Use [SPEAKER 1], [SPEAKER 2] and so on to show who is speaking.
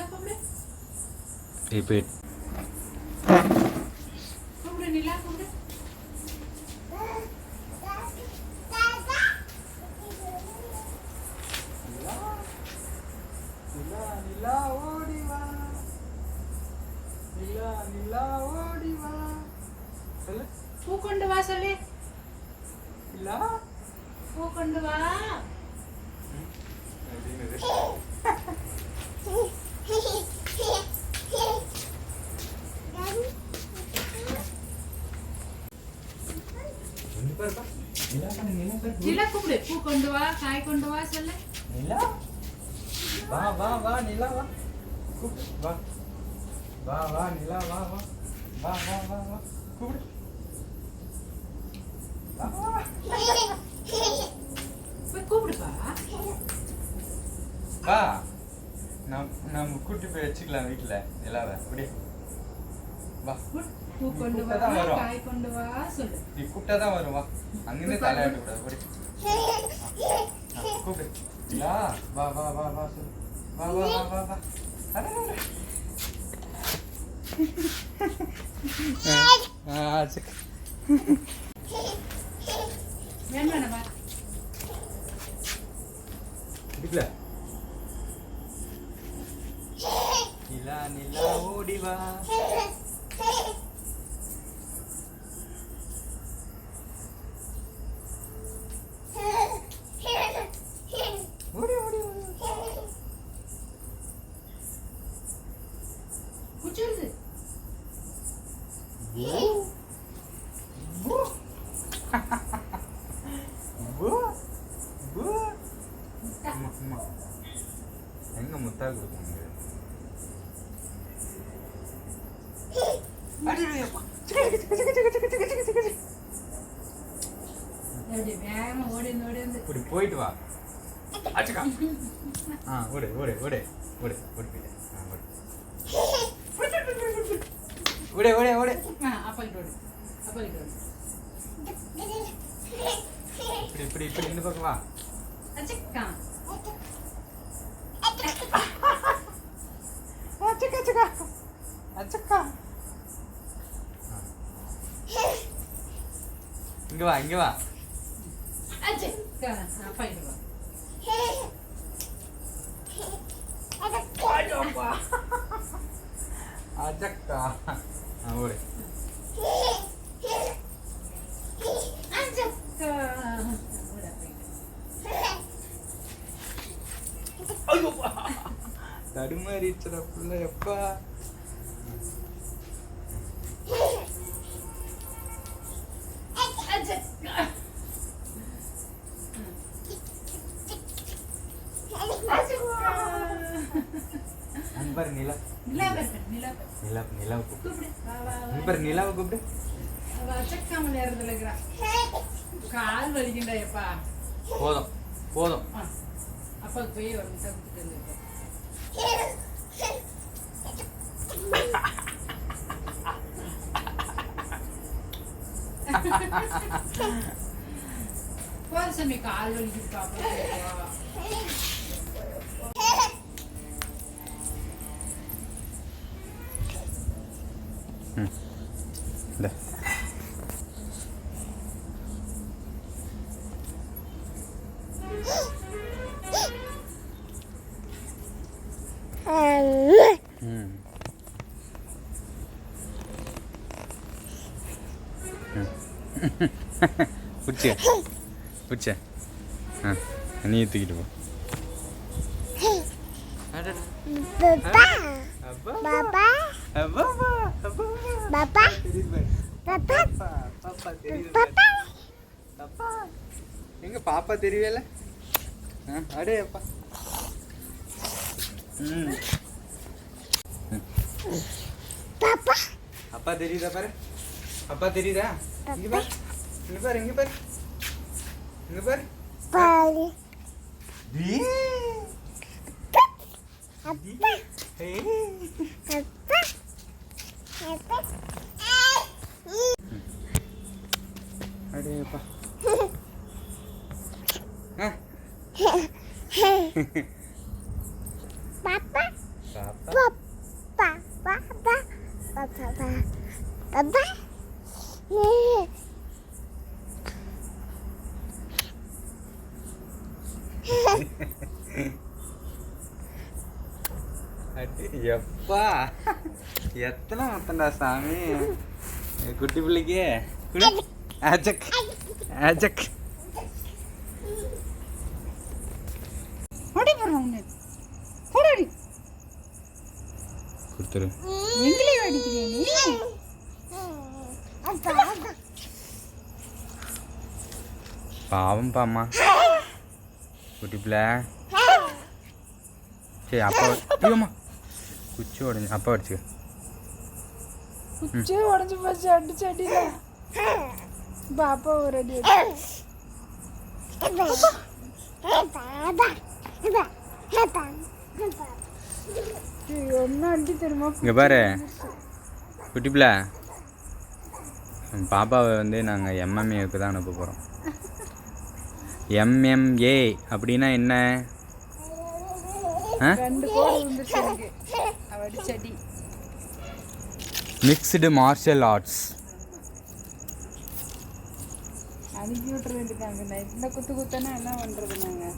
[SPEAKER 1] நிலா கூப்பிடு
[SPEAKER 2] இப்போ
[SPEAKER 1] கூப்பிடு நிலா கூப்பிடு
[SPEAKER 2] நிலா நிலா ஓடி வா. நிலா நிலா ஓடி வா. சொல்லு.
[SPEAKER 1] பூ கொண்டு வா சொல்லு.
[SPEAKER 2] நிலா?
[SPEAKER 1] பூ கொண்டு வா.
[SPEAKER 2] நிலா
[SPEAKER 1] கூப்பிடு. பூ கொண்டு வா காய் கொண்டு வா சொல்லு.
[SPEAKER 2] நிலா? வா வா வா நிலா வா. கூப்பிடு. வா. வா வா நிலா வா வா. வா வா வா வா. கூப்பிடு. வா வா.
[SPEAKER 1] போய் கூப்பிடுப்பா.
[SPEAKER 2] வா. நம் நம்ம கூட்டி போய் வச்சுக்கலாம் வீட்டில் நிலாவை அப்படியே. வா.
[SPEAKER 1] பூ கொண்டு வா. காய் வா சொல்லு.
[SPEAKER 2] நீ கூப்பிட்டா தான் வரும். வா. அங்கிருந்து தலையாட்ட கூடாது அப்படி கூப்பிடு. நிலா வா வா வா வா சொல்லு. வா வா வா வா வா. அட, அட, அட. ஆ, சரி.
[SPEAKER 1] வேணும் வேணாமா
[SPEAKER 2] இடுப்புல. நிலா நிலா ஓடி வா ஓடி ஓடி ஓடி
[SPEAKER 1] குச்சிருது
[SPEAKER 2] எங்க முத்தா கொடுக்குங்க
[SPEAKER 1] எப்படி வேகமா ஓடி வந்து ஓடி வந்து
[SPEAKER 2] இப்படி போயிட்டு வா. அச்சுக்கா. ஆ ஓடு ஓடு ஓடு ஓடு ஓடு போயிட்டு ஆ ஓடு. ஓடு ஓடு ஓடு.
[SPEAKER 1] ஆ ஓடு
[SPEAKER 2] இப்படி இப்படி இப்படி இந்த பக்கம்
[SPEAKER 1] அச்சக்கா.
[SPEAKER 2] இங்க வா இங்க வா.
[SPEAKER 1] அப்பா கிட்ட.
[SPEAKER 2] தடுமாறிச்சுடா புள்ள எப்பா? பாரு நிலா.
[SPEAKER 1] நிலா
[SPEAKER 2] நிலாவை கூப்பிடு. பாரு நிலாவை கூப்பிடு.
[SPEAKER 1] அவ அச்சக்காம நேரத்துல இருக்கிறா. கால் வலிக்குண்டா எப்பா
[SPEAKER 2] போதும். போதும்
[SPEAKER 1] அப்பா போய் ஒரு போதும் சாமி. கால் வலிக்குது பாப்பா
[SPEAKER 2] இந்த ம் பிடிச்ச பிடிச்ச ஆ நீ தூக்கிட்டு போ அடடா.
[SPEAKER 3] Papa,
[SPEAKER 2] அப்பா அப்பா அப்பா பாரு. பாப்பா பாப்பா பாரு.
[SPEAKER 3] Papa.
[SPEAKER 2] பாப்பா எங்க பாப்பா தெரியவேல ஆ அடே அப்பா. ம்.
[SPEAKER 3] Papa,
[SPEAKER 2] அப்பா தெரியுதா பாரு? அப்பா தெரியுதா? இங்க பாரு. இங்க பாரு இங்க பாரு. இங்க பாரு.
[SPEAKER 3] Papa.
[SPEAKER 2] அடே அப்பா ಅಡೇಪ್ಪ
[SPEAKER 4] ಪಾಪ ಪಾಪ ಪಾಪ ಪಾಪ ಪಾಪ
[SPEAKER 2] ಪಾಪ எப்பா? எத்தனை மொத்தம்டா சாமி? குட்டி பிள்ளைக்கு?
[SPEAKER 3] உன்னை. போடாடி
[SPEAKER 2] கொடுத்துரு. பாவம் பாம்மா குட்டி பிள்ளை. சரி அப்பா. ஐயோம்மா குச்சி உடஞ்சி அப்பா அடிச்சுக்க.
[SPEAKER 3] குச்சே உடஞ்சு போச்சு அடிச்சு அடியில. பாப்பா ஒரு அடி அடி. ஏய், என்ன அடி தெரியுமா?
[SPEAKER 2] இங்கே பாரு. குட்டி பிள்ளை. பாப்பாவை வந்து நாங்கள் எம்எம்ஏவுக்கு தான் அனுப்ப போகிறோம் எம்எம்ஏ அப்படின்னா என்ன? ஆ
[SPEAKER 3] அடி
[SPEAKER 2] மிக்ஸ்டு மார்ஷல் ஆர்ட்ஸ்
[SPEAKER 3] அனுப்பி நான் இந்த குத்து குத்தனா என்ன பண்றது நாங்க?